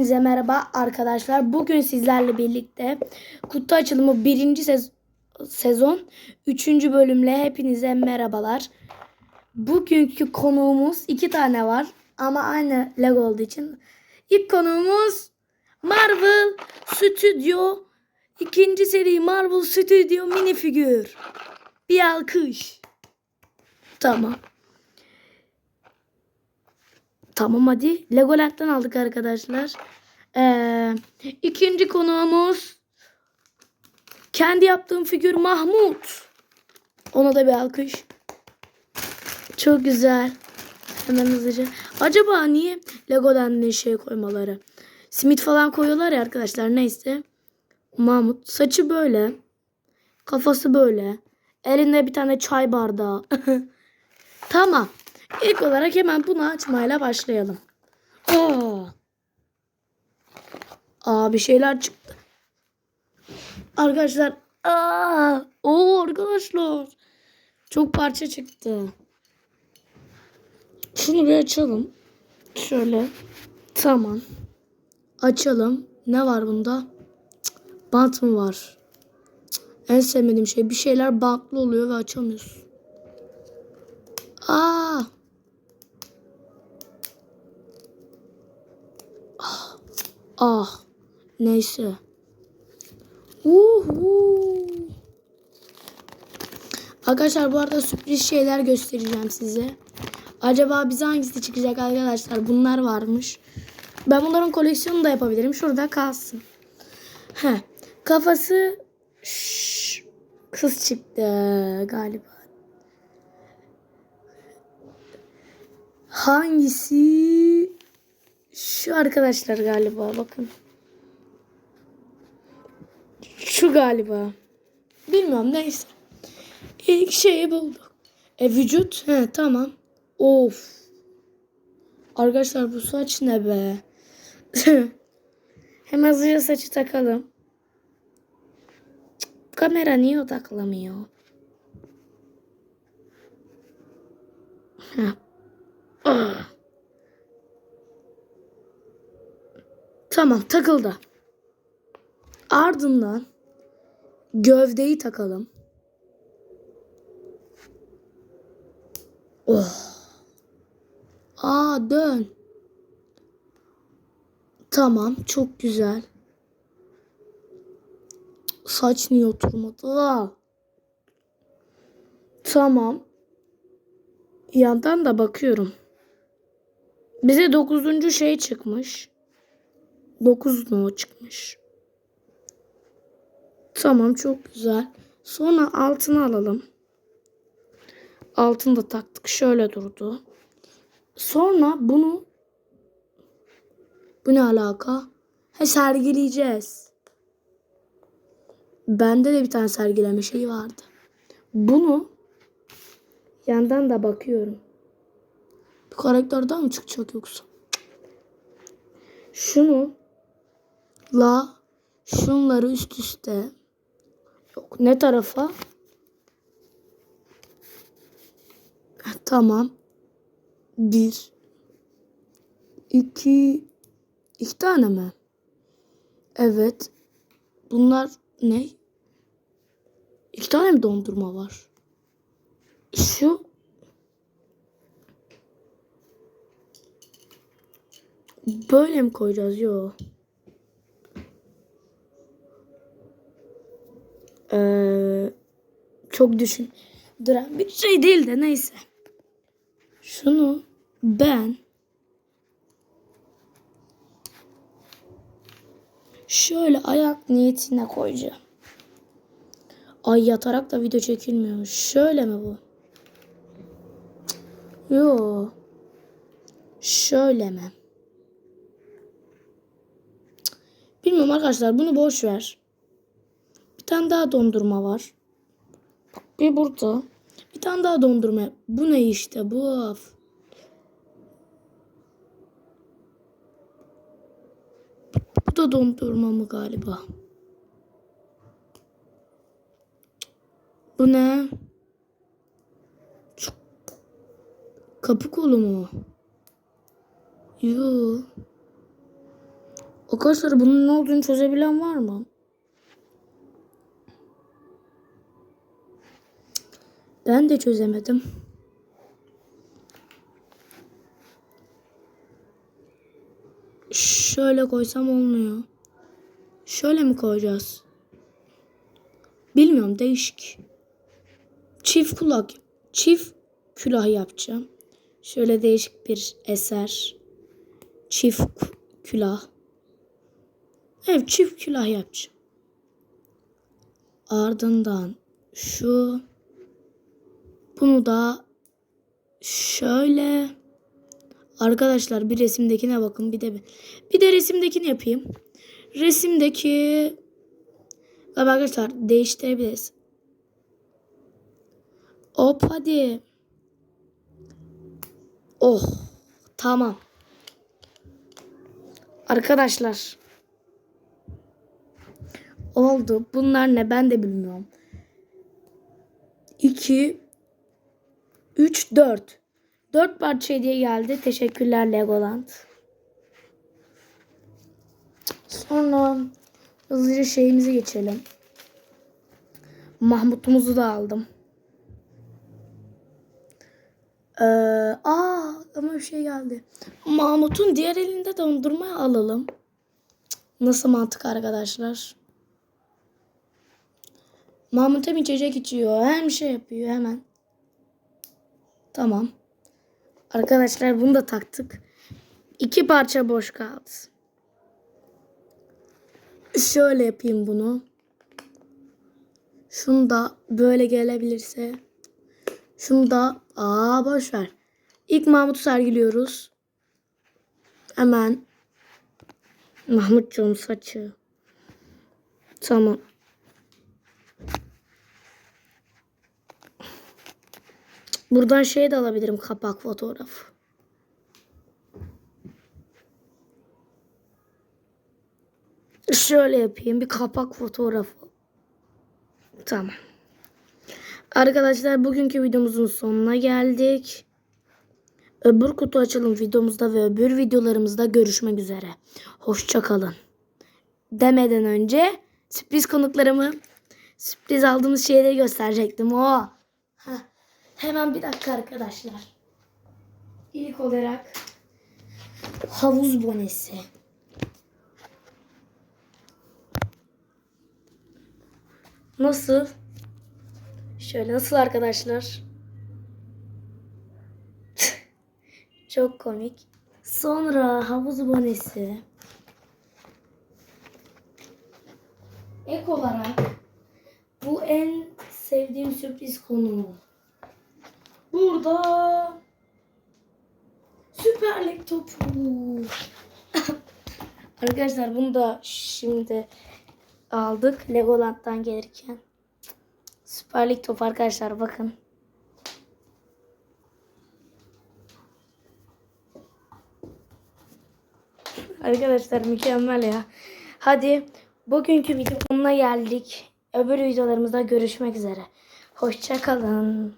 Hepinize merhaba arkadaşlar. Bugün sizlerle birlikte kutu açılımı birinci sez- sezon 3. bölümle hepinize merhabalar. Bugünkü konuğumuz iki tane var ama aynı Lego olduğu için. İlk konuğumuz Marvel Studio ikinci seri Marvel Studio minifigür. Bir alkış. Tamam. Tamam hadi. Legoland'dan aldık arkadaşlar. Ee, ikinci konuğumuz kendi yaptığım figür Mahmut. Ona da bir alkış. Çok güzel. Hemen hızlıca. Acaba niye Lego'dan ne şey koymaları? Simit falan koyuyorlar ya arkadaşlar neyse. Mahmut saçı böyle. Kafası böyle. Elinde bir tane çay bardağı. tamam. İlk olarak hemen bunu açmayla başlayalım. Aa. Aa bir şeyler çıktı. Arkadaşlar. Aa. Oo arkadaşlar. Çok parça çıktı. Şunu bir açalım. Şöyle. Tamam. Açalım. Ne var bunda? Cık, Bant mı var? En sevmediğim şey bir şeyler bantlı oluyor ve açamıyorsun. Aa. Ah. Neyse. Uhu. Arkadaşlar bu arada sürpriz şeyler göstereceğim size. Acaba bize hangisi çıkacak arkadaşlar? Bunlar varmış. Ben bunların koleksiyonunu da yapabilirim. Şurada kalsın. Heh. Kafası Şşş. kız çıktı galiba. Hangisi? Şu arkadaşlar galiba bakın. Şu galiba. Bilmiyorum neyse. İlk şeyi bulduk. E vücut. He tamam. Of. Arkadaşlar bu saç ne be? Hemen hızlıca saçı takalım. Kamera niye odaklamıyor? Ah. Tamam takıldı. Ardından gövdeyi takalım. Oh. Aa dön. Tamam çok güzel. Saç niye oturmadı? Aa. Tamam. Yandan da bakıyorum. Bize dokuzuncu şey çıkmış. Dokuz no çıkmış. Tamam çok güzel. Sonra altını alalım. Altını da taktık. Şöyle durdu. Sonra bunu bu ne alaka? He sergileyeceğiz. Bende de bir tane sergileme şeyi vardı. Bunu yandan da bakıyorum. Bu karakterden mi çıkacak yoksa? Şunu la şunları üst üste. Yok ne tarafa? Tamam. Bir. İki. İki tane mi? Evet. Bunlar ne? İki tane mi dondurma var? Şu. Böyle mi koyacağız? Yok Ee, çok düşün duran bir şey değil de neyse. Şunu ben şöyle ayak niyetine koyacağım. Ay yatarak da video çekilmiyormuş. Şöyle mi bu? Yo. Şöyle mi? Bilmiyorum arkadaşlar bunu boş ver. Tane daha dondurma var. Bir burada. Bir tane daha dondurma. Bu ne işte bu? Bu da dondurma mı galiba? Bu ne? Kapı kolu mu? Yoo. Arkadaşlar bunun ne olduğunu çözebilen var mı? Ben de çözemedim. Şöyle koysam olmuyor. Şöyle mi koyacağız? Bilmiyorum değişik. Çift kulak, çift külah yapacağım. Şöyle değişik bir eser. Çift külah. Evet çift külah yapacağım. Ardından şu bunu da şöyle arkadaşlar bir resimdekine bakın bir de bir de resimdekini yapayım. Resimdeki Galiba arkadaşlar değiştirebiliriz. Hop hadi. Oh tamam. Arkadaşlar. Oldu. Bunlar ne ben de bilmiyorum. 2 3 4 4 parça hediye geldi. Teşekkürler Legoland. Sonra hızlıca şeyimizi geçelim. Mahmut'umuzu da aldım. Ee, aa ama bir şey geldi. Mahmut'un diğer elinde dondurma alalım. Nasıl mantık arkadaşlar? Mahmut hem içecek içiyor hem şey yapıyor hemen. Tamam. Arkadaşlar bunu da taktık. İki parça boş kaldı. Şöyle yapayım bunu. Şunu da böyle gelebilirse. Şunu da aa boş ver. İlk Mahmut'u sergiliyoruz. Hemen Mahmutcuğum saçı. Tamam. Buradan şey de alabilirim kapak fotoğraf. Şöyle yapayım bir kapak fotoğrafı. Tamam. Arkadaşlar bugünkü videomuzun sonuna geldik. Öbür kutu açılım videomuzda ve öbür videolarımızda görüşmek üzere. Hoşça kalın. Demeden önce sürpriz konuklarımı sürpriz aldığımız şeyleri gösterecektim. O. Heh. Hemen bir dakika arkadaşlar. İlk olarak havuz bonesi. Nasıl? Şöyle nasıl arkadaşlar? Çok komik. Sonra havuz bonesi. Ek olarak bu en sevdiğim sürpriz konu. Burada Süper Lig topu. Arkadaşlar bunu da şimdi aldık Legoland'dan gelirken. Süper Lig topu arkadaşlar bakın. Arkadaşlar mükemmel ya. Hadi bugünkü videonun sonuna geldik. Öbür videolarımızda görüşmek üzere. Hoşça kalın.